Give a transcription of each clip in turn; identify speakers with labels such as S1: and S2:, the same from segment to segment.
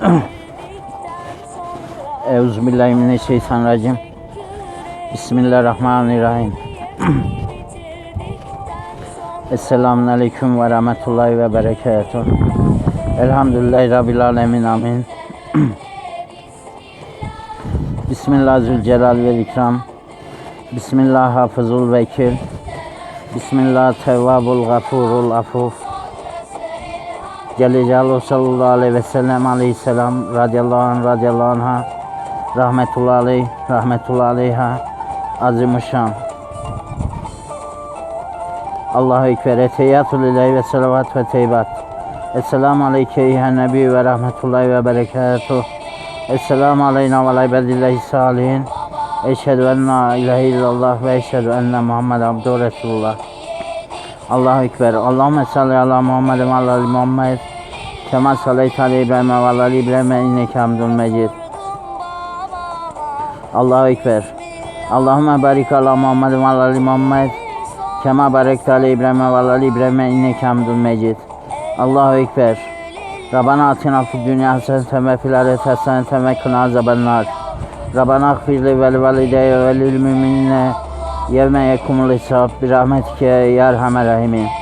S1: Euzubillahimineşşeytanirracim. Bismillahirrahmanirrahim. Esselamun Aleyküm ve Rahmetullahi ve Berekatuhu. Elhamdülillahi Rabbil Alemin. Amin. Bismillah Zülcelal ve İkram. Bismillah Hafızul Vekil. Bismillah Tevvabul Gafurul Afuf. Celle sallallahu aleyhi ve sellem aleyhisselam radıyallahu anh radıyallahu anha rahmetullahi aleyh rahmetullahi aleyha azimuşşan Allahu Ekber. Eteyyatul ilahi ve salavat ve teybat. Esselamu aleyke eyhen nebi ve rahmetullahi ve berekatuh. Esselamu aleyna ve ala ibadillahi salihin. Eşhedü en la illallah ve eşhedü enne Muhammed abdu Resulullah. Allahu Ekber. Allahümme salli ala Muhammed ve ala Muhammed. Kema sallayte ala İbrahim ve ala İbrahim inneke hamdul mecid. Allahu Ekber. Allahümme barik ala Muhammed ve ala Muhammed. Kema barekte ala İbrahim ve ala İbrahim inneke hamdul mecid. Allahu Ekber. Rabbana atina fid dünya haseneten ve fil ahireti haseneten ve kına azabennar. Rabbana gfirli vel valideye ve lil müminine yevme yekumul hesab bir rahmetike ya rahimin.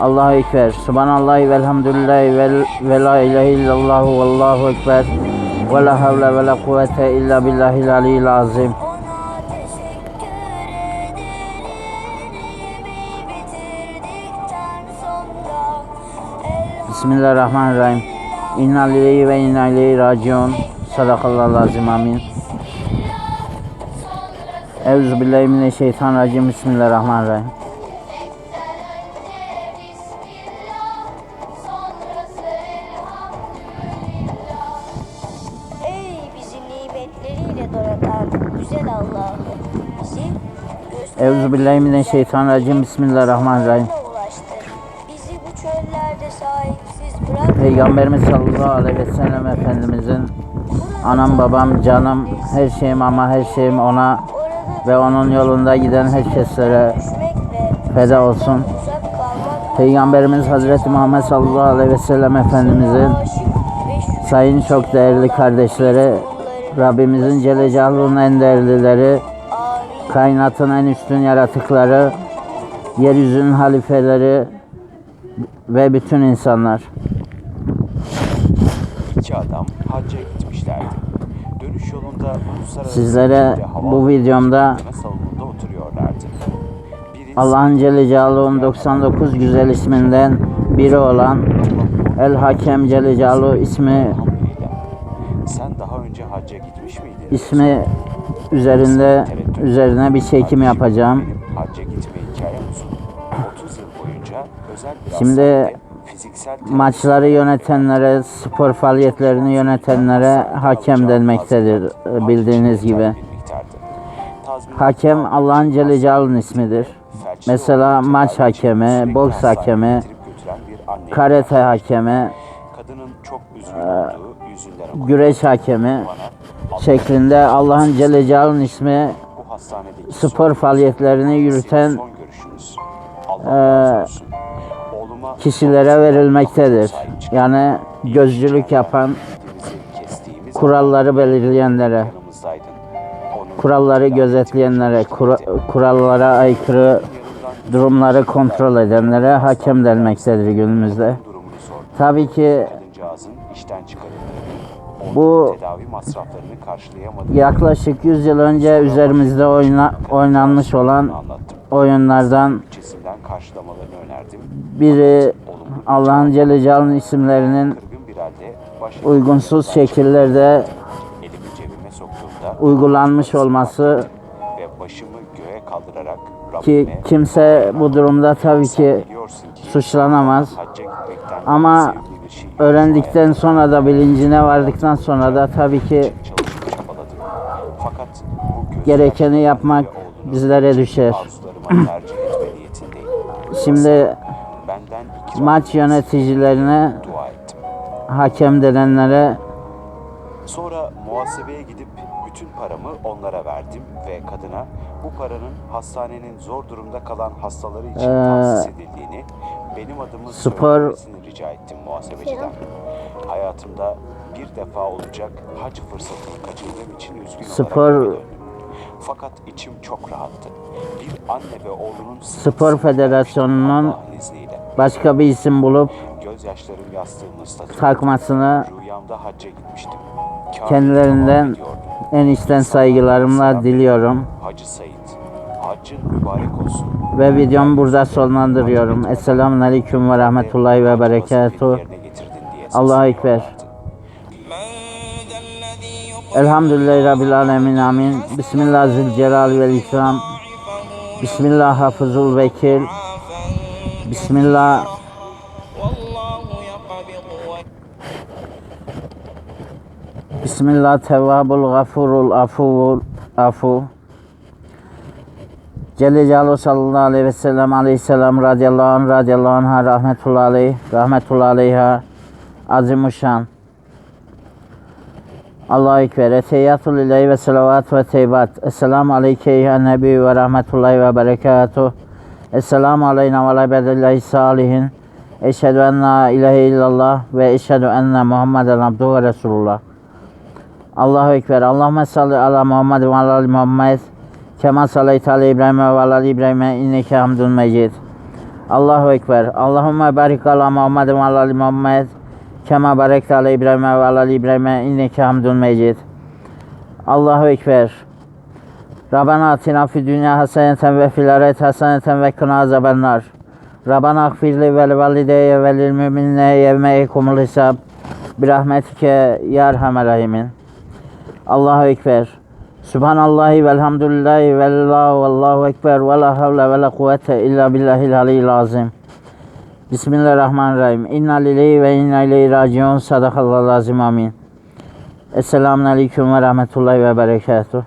S1: Allahu Ekber. Subhanallahi velhamdülillahi ve, ve la ilahe illallah ve allahu ekber. Ve la havle ve la kuvvete illa billahil aliyyil azim. Bismillahirrahmanirrahim. İnna lillahi ve inna ileyhi raciun. Sadakallahu azim amin. Euzubillahimineşşeytanirracim. Bismillahirrahmanirrahim.
S2: Güzel Allah'ım. Bizi
S1: Euzubillahimineşşeytanirracim. Bismillahirrahmanirrahim.
S2: Bizi bu çöllerde sahipsiz bırak.
S1: Peygamberimiz sallallahu aleyhi ve sellem Efendimizin anam babam canım her şeyim ama her şeyim ona ve onun yolunda giden herkeslere feda olsun. Peygamberimiz Hazreti Muhammed sallallahu aleyhi ve sellem Efendimizin sayın çok değerli kardeşleri Rabbimizin Celle Celaluhu'nun en değerlileri kainatın en üstün yaratıkları yeryüzünün halifeleri ve bütün insanlar.
S3: İki adam hacca gitmişlerdi. Dönüş yolunda uluslararası
S1: Sizlere bu videomda Allah'ın Celle Celaluhu'nun 99 güzel isminden biri olan El Hakem Celle Celaluhu ismi.
S3: Sen daha önce hacca gitmiş miydin?
S1: ismi üzerinde üzerine bir çekim yapacağım.
S3: Hacca gitme hikayem uzun. 30 yıl boyunca özel bir
S1: Şimdi Maçları yönetenlere, spor faaliyetlerini yönetenlere hakem denmektedir e, bildiğiniz gibi. Hakem Allah'ın Celle Celaluhu'nun ismidir. Mesela maç hakemi, boks hakemi, karate hakemi, güreş hakemi şeklinde Allah'ın Celle Celaluhu'nun ismi spor faaliyetlerini yürüten.
S3: Oğluma
S1: kişilere verilmektedir. Yani gözcülük yapan, kuralları belirleyenlere, kuralları gözetleyenlere, kura- kurallara aykırı durumları kontrol edenlere hakem denmektedir günümüzde. Tabii ki Bu-
S3: tedavi masraflarını karşılayamadı.
S1: yaklaşık 100 yıl önce üzerimizde oyna- oynanmış olan oyunlardan
S3: karşılamalarını önerdim.
S1: biri Allah'ın Celle Celaluhu'nun isimlerinin uygunsuz şekillerde uygulanmış olması
S3: ve başımı göğe kaldırarak
S1: ki kimse bu durumda tabii ki suçlanamaz. Ama öğrendikten sonra da bilincine vardıktan sonra da tabii ki.
S3: Fakat
S1: gerekeni yapmak bizlere düşer. Şimdi maç yöneticilerine, hakem denenlere
S3: Sonra muhasebeye gidip bütün paramı onlara verdim ve kadına bu paranın hastanenin zor durumda kalan hastaları için
S1: Ee,
S3: tahsis edildiğini, benim adımı
S1: spor-
S3: rica ettim muhasebeciden. Hayatımda bir defa olacak hac fırsatını kaçırdığım için üzgün
S1: Spor-.
S3: Fakat içim çok rahattı. Bir anne ve oğlunun
S1: Spor Federasyonu'nun başka bir isim bulup
S3: Gözyaşlarım yastığımın statü.
S1: takmasını
S3: Rüyamda hacca gitmiştim.
S1: Kendilerinden en içten saygılarımla diliyorum
S3: haccın mübarek olsun.
S1: Ve videomu burada sonlandırıyorum. Esselamun Aleyküm ve Rahmetullahi ve Berekatuhu. Allah'a Ekber. Elhamdülillahi Rabbil Alemin Amin. Bismillah Zülcelal ve İkram. Bismillah Hafızul Vekil. Bismillah Bismillah Tevvabul Gafurul Afuvul Afu. Celle Celaluhu sallallahu aleyhi ve sellem aleyhisselam radıyallahu anh radıyallahu anh'a rahmetullahi aleyh rahmetullahi aleyha azimuşşan. Allahu Ekber. Eteyyatul ilahi ve salavat ve teybat. Esselamu aleyke ya nebi ve rahmetullahi ve berekatuh. Esselamu aleyna ve ala ibadillahi salihin. Eşhedü en la ilahe illallah ve eşhedü enne Muhammeden abduhu ve resulullah. Allahu Ekber. Allahümme salli ala Muhammed ve ala Muhammed. Kema sallayte ala İbrahim ve ala ali İbrahim inneke hamdun mecid. Allahu Ekber. Allahümme barik ala Muhammed ve ala Muhammed. Kema barekte ala İbrahim ve ala ali İbrahim inneke hamdun mecid. Allahu Ekber. Rabbana atina fid dünya haseneten ve fil ahiret haseneten ve kına azabennar. Rabbana agfirli vel valideye ve lil müminine yevme yekumul hisab. Birahmetike ya rahimin. Allahu Ekber. Subhanallahi velhamdülillahi ve la vallahu ekber ve la havle ve la kuvvete illa billahil aliyyil azim. Bismillahirrahmanirrahim. İnna lillahi ve inna ileyhi raciun. Sadakallahu azim amin. Esselamun aleyküm ve rahmetullahi ve berekatuhu.